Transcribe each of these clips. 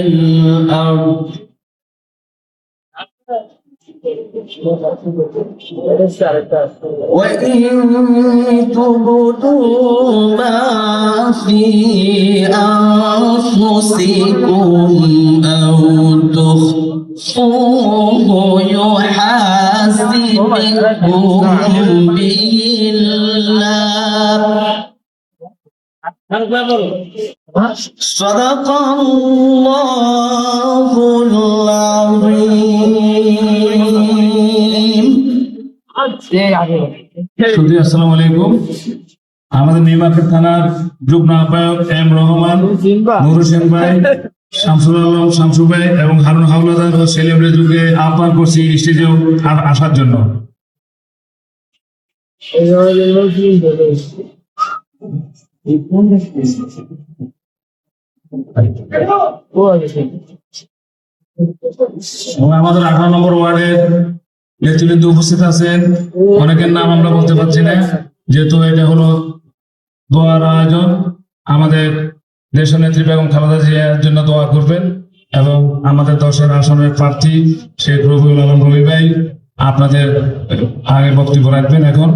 الأرض. وإن تبدوا ما في أنفسكم أو تخفوه يحاسبكم به. صدق الله العظيم সুধী আসসালামু আলাইকুম আমাদের নিমাকের থানার যুগ্ম আহ্বায়ক এম রহমান নুর হোসেন ভাই শামসুল আলম শামসু ভাই এবং হারুন হাওলাদার ও সেলিম রেজুকে আহ্বান করছি স্টেজেও আ- আসার জন্য এবং আমাদের আঠারো নম্বর ওয়ার্ডের নেতৃবৃন্দ উপস্থিত আছেন। অনেকের নাম আমরা বলতে পারছি না যেহেতু এটা হলো দোয়ার আয়োজন। আমাদের দেশ নেত্রী বেগম খালেদা জিয়ার জন্য দোয়া করবেন এবং আমাদের দশের আসনের প্রার্থী শেখ রবিউল আলম রবি ভাই আপনাদের আগে বক্তব্য রাখবেন এখন।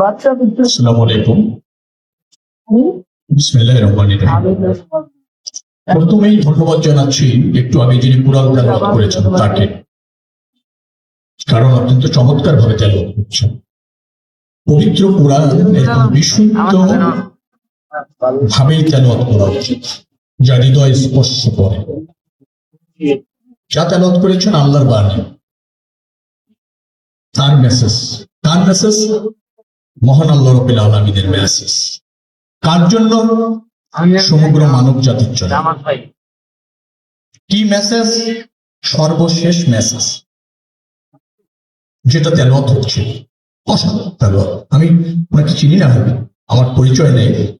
বাচ্চা রহমানির রহিম। প্রথমেই ধন্যবাদ জানাচ্ছি, একটু আগে যিনি কুরআন তেলাওয়াত করেছেন তাকে। কারণ অত্যন্ত চমৎকার ভাবে তেলাওয়াত করছেন। পবিত্র কোরআন একদম বিশুদ্ধ ভাবেই তেলাওয়াত করা উচিত। যা হৃদয় স্পর্শ করে। যা তেলত করেছেন আল্লাহর বাণী। তার মেসেজ কার মেসেজ মহান আল্লাহ রবিল আলমিনের মেসেজ কার জন্য? সমগ্র মানব জাতির জন্য। কি মেসেজ সর্বশেষ মেসেজ যেটা তেলত হচ্ছে। অসাধারণ। তেলাওয়াত। আমি ওনাকে চিনি না হবে আমার পরিচয় নেই।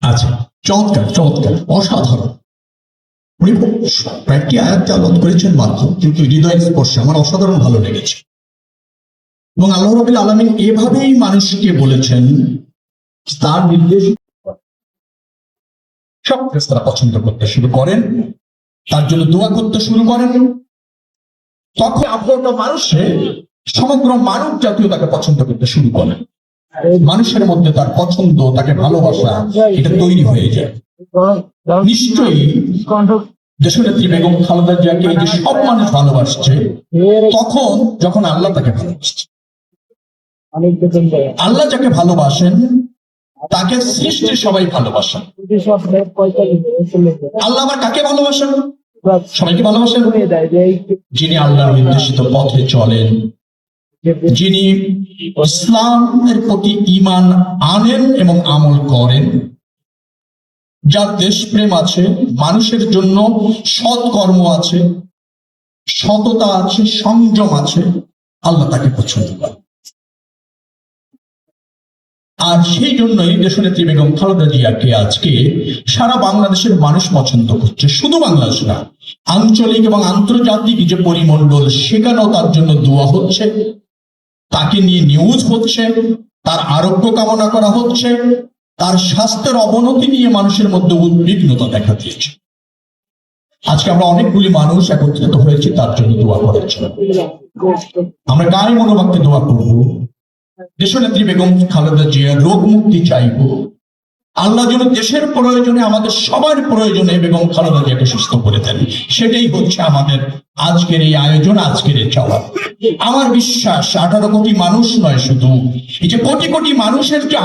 আচ্ছা। চমৎকার চমৎকার, অসাধারণ। উনি কয়েকটি আয়াত আলোদ করেছেন মাত্র, কিন্তু হৃদয় স্পর্শে আমার অসাধারণ ভালো লেগেছে। এবং আল্লাহ রবিল আলমিন এভাবেই মানুষকে বলেছেন, তার নির্দেশ সব তারা পছন্দ করতে শুরু করেন, তার জন্য দোয়া করতে শুরু করেন। তখন আপনার মানুষে সমগ্র মানব জাতীয় তাকে পছন্দ করতে শুরু করেন। মানুষের মধ্যে তার পছন্দ, তাকে ভালোবাসা, এটা তৈরি হয়ে যায়। নিশ্চয়ই দেশনেত্রী বেগম খালেদা জিয়াকে এই যে সব মানুষ ভালোবাসছে, তখন যখন আল্লাহ তাকে ভালোবাসছে। আল্লাহ যাকে ভালোবাসেন, তাকে সৃষ্টি সবাই ভালোবাসেন আল্লাহ আবার কাকে ভালোবাসেন? সবাইকে ভালোবাসেন? যিনি আল্লাহর নির্দেশিত পথে চলেন যিনি ইসলামের প্রতি ঈমান আনেন এবং আমল করেন, যার দেশপ্রেম আছে, মানুষের জন্য সৎকর্ম আছে, সততা আছে, সংযম আছে, আল্লাহ তাকে পছন্দ করেন। আর সেই জন্যই দেশনেত্রী বেগম খালেদা জিয়াকে আজকে সারা বাংলাদেশের মানুষ পছন্দ করছে। শুধু বাংলাদেশ না, আঞ্চলিক এবং আন্তর্জাতিক যে পরিমণ্ডল, সেখানেও তার জন্য দোয়া হচ্ছে। তাকে নিয়ে নিউজ হচ্ছে, তার আরোগ্য কামনা করা হচ্ছে, তার স্বাস্থ্যের অবনতি নিয়ে মানুষের মধ্যে উদ্বিগ্নতা দেখা দিয়েছে। আজকে আমরা অনেকগুলি মানুষ একত্রিত হয়েছি, তার জন্য দোয়া করার জন্য। আমরা গায়ে মনোভাবকে দোয়া করব? দেশনেত্রী বেগম খালেদা জিয়া রোগ মুক্তি চাইব। আল্লাহ যেন দেশের প্রয়োজনে, আমাদের সবার প্রয়োজনে এবং খালেদা জিয়াকে সুস্থ করে দেন। সেটাই হচ্ছে আমাদের আজকের এই আয়োজন, আজকের এই চাওয়া। আমার বিশ্বাস, আঠারো কোটি মানুষ নয় শুধু, এই যে কোটি কোটি মানুষের যে